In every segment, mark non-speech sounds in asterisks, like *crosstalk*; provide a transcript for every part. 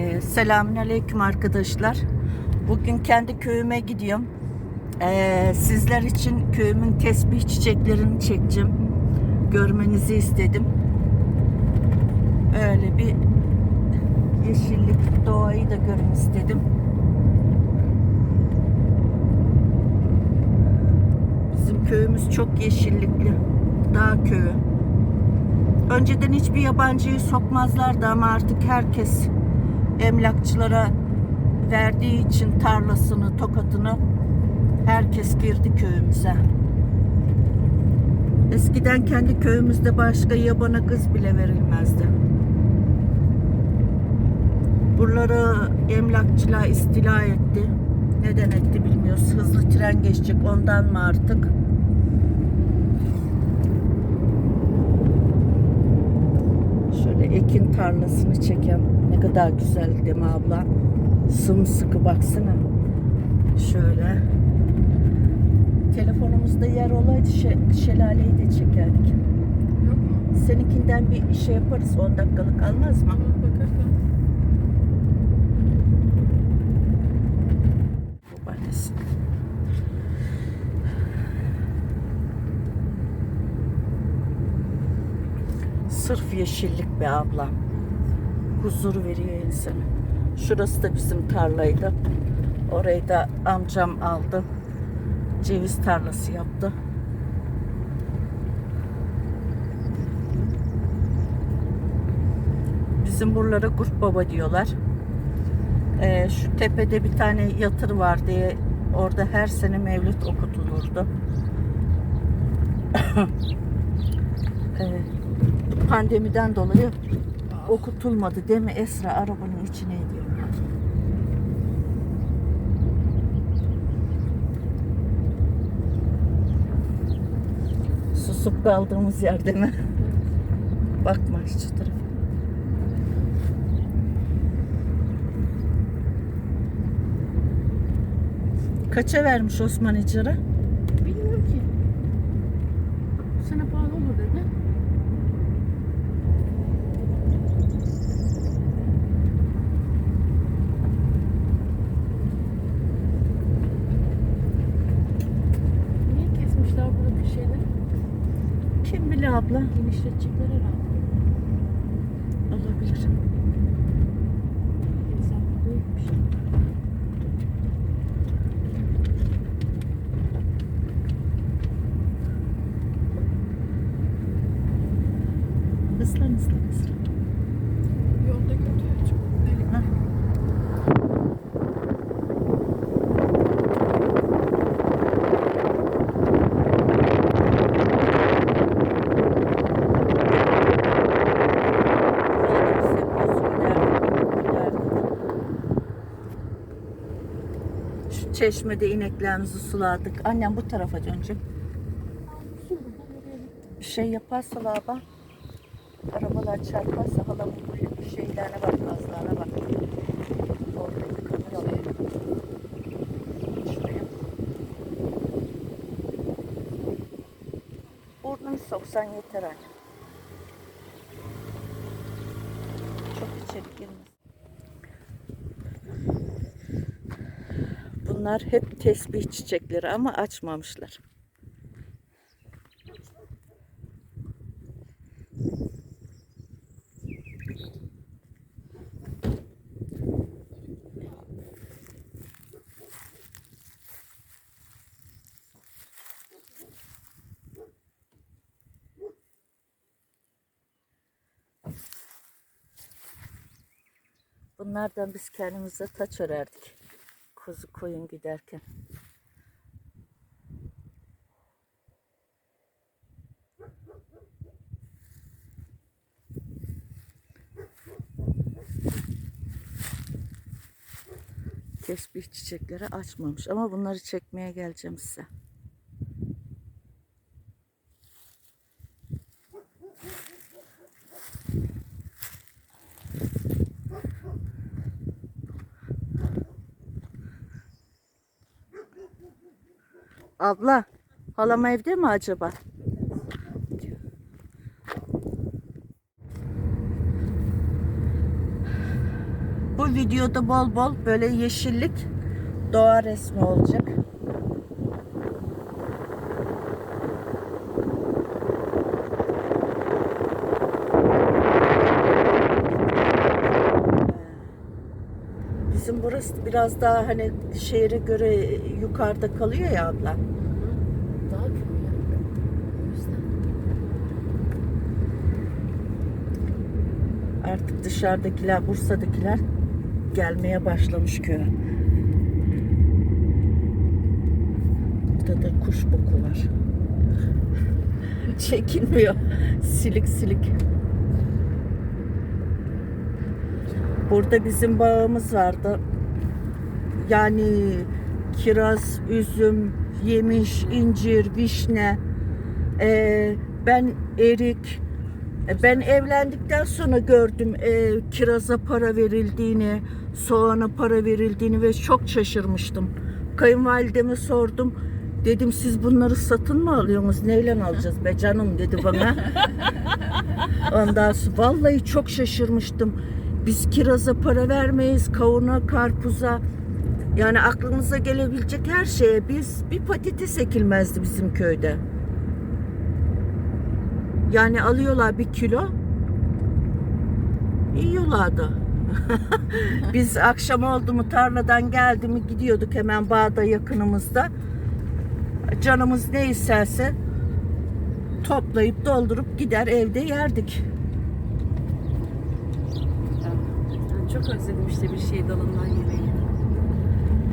Ee, Selamünaleyküm arkadaşlar. Bugün kendi köyüme gidiyorum. Ee, sizler için köyümün tesbih çiçeklerini çekeceğim. Görmenizi istedim. Öyle bir yeşillik, doğayı da görün istedim. Bizim köyümüz çok yeşillikli. Dağ köyü. Önceden hiçbir yabancıyı sokmazlardı ama artık herkes emlakçılara verdiği için tarlasını, tokatını herkes girdi köyümüze. Eskiden kendi köyümüzde başka yabana kız bile verilmezdi. Buraları emlakçılar istila etti. Neden etti bilmiyoruz. Hızlı tren geçecek ondan mı artık? Şöyle ekin tarlasını çeken ne kadar güzel mi abla? Sımsıkı baksana. Şöyle. Telefonumuzda yer olaydı şe- şelaleyi de çekerdik. Yok mu? Seninkinden bir şey yaparız 10 dakikalık almaz mı? Bakarsan. Babaannesi. Sırf yeşillik be ablam. Huzur veriyor insana. Şurası da bizim tarlaydı. Orayı da amcam aldı. Ceviz tarlası yaptı. Bizim buralara Kurt Baba diyorlar. Ee, şu tepede bir tane yatır var diye orada her sene mevlüt okutulurdu. *coughs* Ee, pandemiden dolayı okutulmadı değil mi Esra arabanın içine ediyorum ya. Susup kaldığımız yerde mi? Bakma şu tarafa. Kaça vermiş Osman icara? Bilmiyorum ki. Bu sene Kim bilir abla? Genişletecekler herhalde. Olabilir. Yokmuş. Islan ıslan ıslan. Çeşmede ineklerimizi suladık. Annem bu tarafa dönecek. Bir şey yaparsa baba, arabalar çarparsa halamın bu şeylerine bak, gazlarına bak. Orada bir kamera var. Şuraya. Burnunu soksan yeter anne. Çok içeri girmez. Bunlar hep tesbih çiçekleri ama açmamışlar. Bunlardan biz kendimize taç örerdik. Kuzu koyun giderken. Tesbih çiçekleri açmamış ama bunları çekmeye geleceğim size. Abla, halam evde mi acaba? Bu videoda bol bol böyle yeşillik doğa resmi olacak. Biraz daha hani şehre göre yukarıda kalıyor ya abla. Daha köy yani. O yüzden. Artık dışarıdakiler, Bursa'dakiler gelmeye başlamış köye. Burada da kuş boku var. *laughs* Çekilmiyor. Silik silik. Burada bizim bağımız vardı. Yani kiraz, üzüm, yemiş, incir, vişne, ee, ben erik, e, Ben evlendikten sonra gördüm e, kiraza para verildiğini, soğana para verildiğini ve çok şaşırmıştım. Kayınvalideme sordum. Dedim siz bunları satın mı alıyorsunuz? Neyle alacağız be canım dedi bana. *laughs* Ondan sonra vallahi çok şaşırmıştım. Biz kiraza para vermeyiz, kavuna, karpuza. Yani aklınıza gelebilecek her şeye biz bir patates ekilmezdi bizim köyde. Yani alıyorlar bir kilo. Yiyorlardı. *laughs* Biz akşam oldu mu tarladan geldi mi gidiyorduk hemen bağda yakınımızda. Canımız ne isterse toplayıp doldurup gider evde yerdik. Ben çok özledim işte bir şey dalından yemeyi.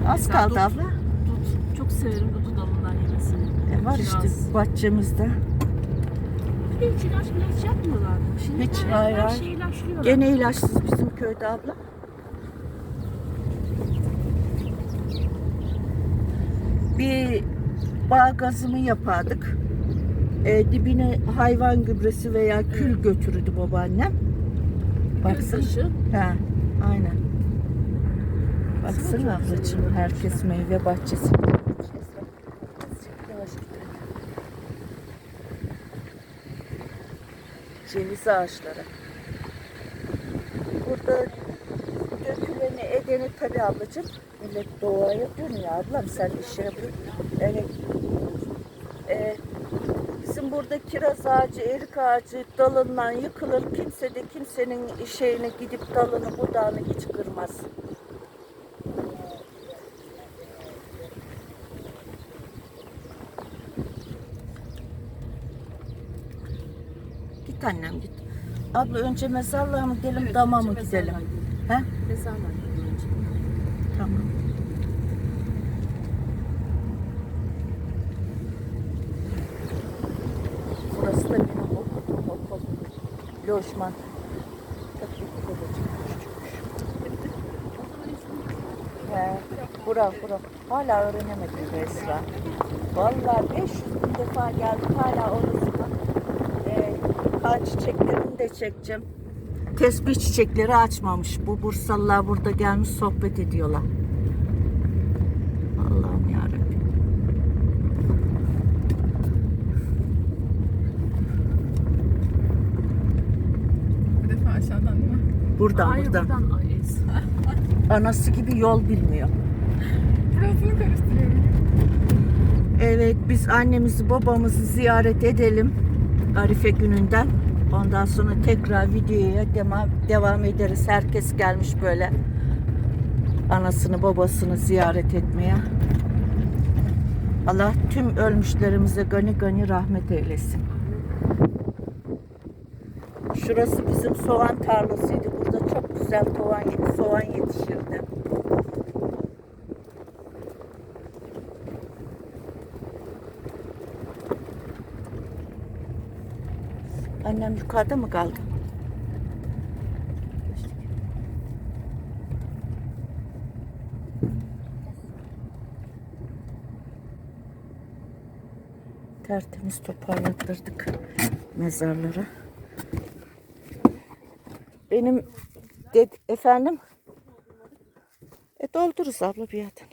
Az kaldı dut- abla. Dut. Çok severim dudu dalından yemesini. E var Kiraz. işte bahçemizde. Bir hiç ilaç ilaç yapmıyorlar. Şimdi Hiç, her, hayır, her şeyi ilaçlıyorlar. Gene ilaçsız bizim köyde abla. Bir bağ gazımı yapardık. E, dibine hayvan gübresi veya kül Evet. götürürdü babaannem. Baksana. Taşı. Ha, aynen. Baksana ablacığım herkes meyve bahçesi. Ceviz ağaçları. Burada döküleni edeni tabi ablacığım. Millet doğaya ya ablam sen işe yapıyorsun. Evet. Ee, bizim burada kiraz ağacı, erik ağacı dalından yıkılır. Kimse de kimsenin şeyine gidip dalını budağını hiç kırmaz. Annem git. Abla önce mezarlığa mı gidelim Evet, dama mı gidelim? He? Mezarlığa. Tamam. Burası da benim okul, okul, lojman. He, bura, bura. Hala öğrenemedim be Esra. Vallahi 500 bin defa geldim hala orasına. Kan çiçeklerini de çekeceğim. Tesbih çiçekleri açmamış. Bu Bursalılar burada gelmiş sohbet ediyorlar. Allah'ım yarabbim. Bir defa aşağıdan değil mi? Buradan Hayır buradan. buradan. *laughs* Anası gibi yol bilmiyor. Burasını karıştırıyorum. Evet biz annemizi babamızı ziyaret edelim. Arife gününden. Ondan sonra tekrar videoya devam, devam ederiz. Herkes gelmiş böyle anasını babasını ziyaret etmeye. Allah tüm ölmüşlerimize gani gani rahmet eylesin. Şurası bizim soğan tarlasıydı. Burada çok güzel soğan, soğan yetişirdi. Annem yukarıda mı kaldı? Tertemiz toparlattırdık mezarları. Benim ded efendim e doldururuz abla bir yerden.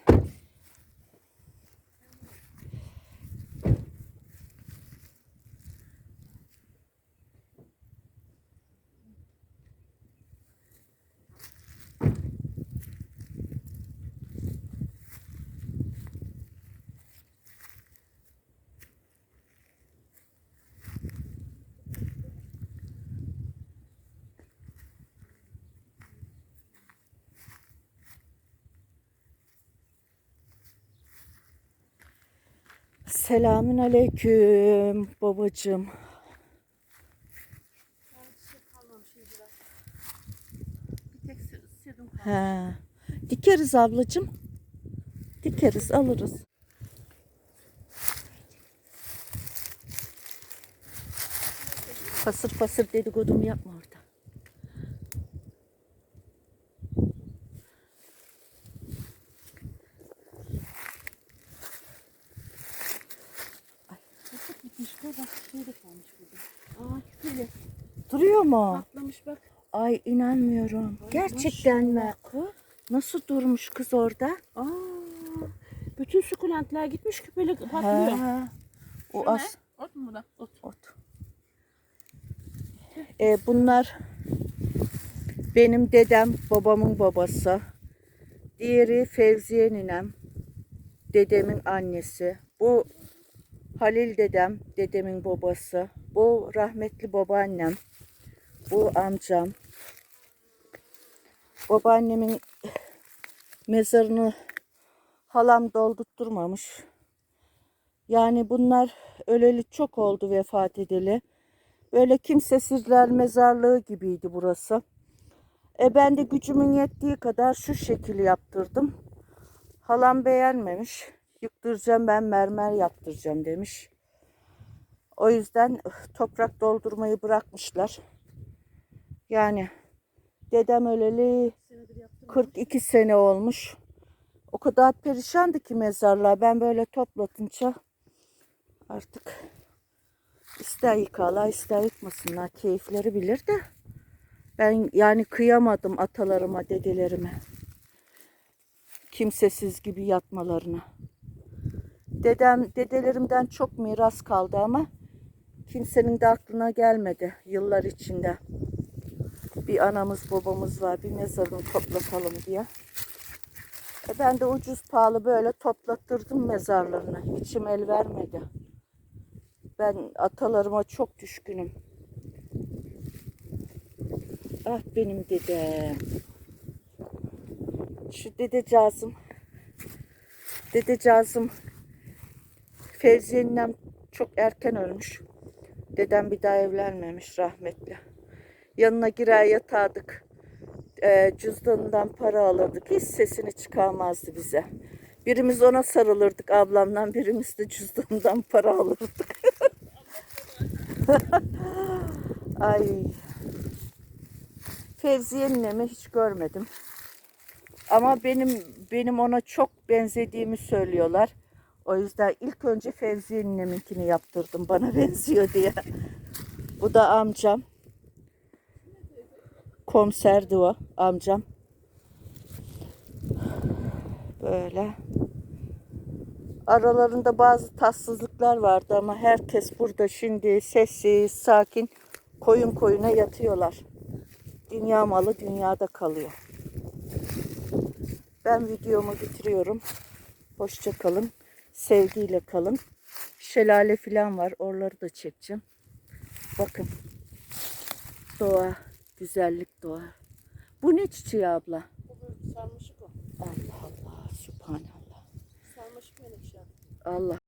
Selamün aleyküm babacığım. He. Dikeriz ablacığım. Dikeriz alırız. Fasır fasır dedikodumu yapma orada. Çok gitmiş be bak şey de kalmış burada. Aa küpeli. Duruyor mu? Patlamış bak. Ay inanmıyorum. Gerçekten mi? Nasıl durmuş kız orada? Aa, bütün sukulentler gitmiş küpeli patlıyor. He. O Şu as ne? Ot mu bu da? Ot. ot. E, bunlar benim dedem, babamın babası. Diğeri Fevziye ninem, dedemin annesi. Bu Halil dedem, dedemin babası. Bu rahmetli babaannem. Bu amcam. Babaannemin mezarını halam doldurtturmamış. Yani bunlar öleli çok oldu vefat edeli. Böyle kimsesizler mezarlığı gibiydi burası. E ben de gücümün yettiği kadar şu şekil yaptırdım. Halam beğenmemiş. Yıktıracağım ben mermer yaptıracağım demiş. O yüzden toprak doldurmayı bırakmışlar. Yani dedem öleli 42 sene olmuş. O kadar perişandı ki mezarlığa. Ben böyle toplatınca artık ister yıkarlar ister yıkmasınlar. Keyifleri bilir de. Ben yani kıyamadım atalarıma, dedelerime. Kimsesiz gibi yatmalarına. Dedem, dedelerimden çok miras kaldı ama kimsenin de aklına gelmedi yıllar içinde. Bir anamız babamız var, bir mezarını toplatalım diye. E ben de ucuz pahalı böyle toplattırdım mezarlarını. İçim el vermedi. Ben atalarıma çok düşkünüm. Ah benim dedem. Şu dedecağızım. Dedecağızım Fevziye'nin çok erken ölmüş. Dedem bir daha evlenmemiş rahmetli. Yanına girer yatardık. E, cüzdanından para alırdık. Hiç sesini çıkarmazdı bize. Birimiz ona sarılırdık ablamdan, birimiz de cüzdanından para alırdık. *laughs* Ay. Fevziye ninemi hiç görmedim. Ama benim benim ona çok benzediğimi söylüyorlar. O yüzden ilk önce Fevziye nineminkini yaptırdım bana *laughs* benziyor diye. Bu da amcam. Komiserdi o amcam. Böyle. Aralarında bazı tatsızlıklar vardı ama herkes burada şimdi sessiz, sakin, koyun koyuna yatıyorlar. Dünya malı dünyada kalıyor. Ben videomu bitiriyorum. Hoşça kalın. Sevgiyle kalın. Şelale falan var. Oraları da çekeceğim. Bakın. Doğa. Güzellik doğa. Bu ne çiçeği abla? Bu sarmaşık o. Allah Allah. Subhanallah. Sarmaşık menekşe. Allah.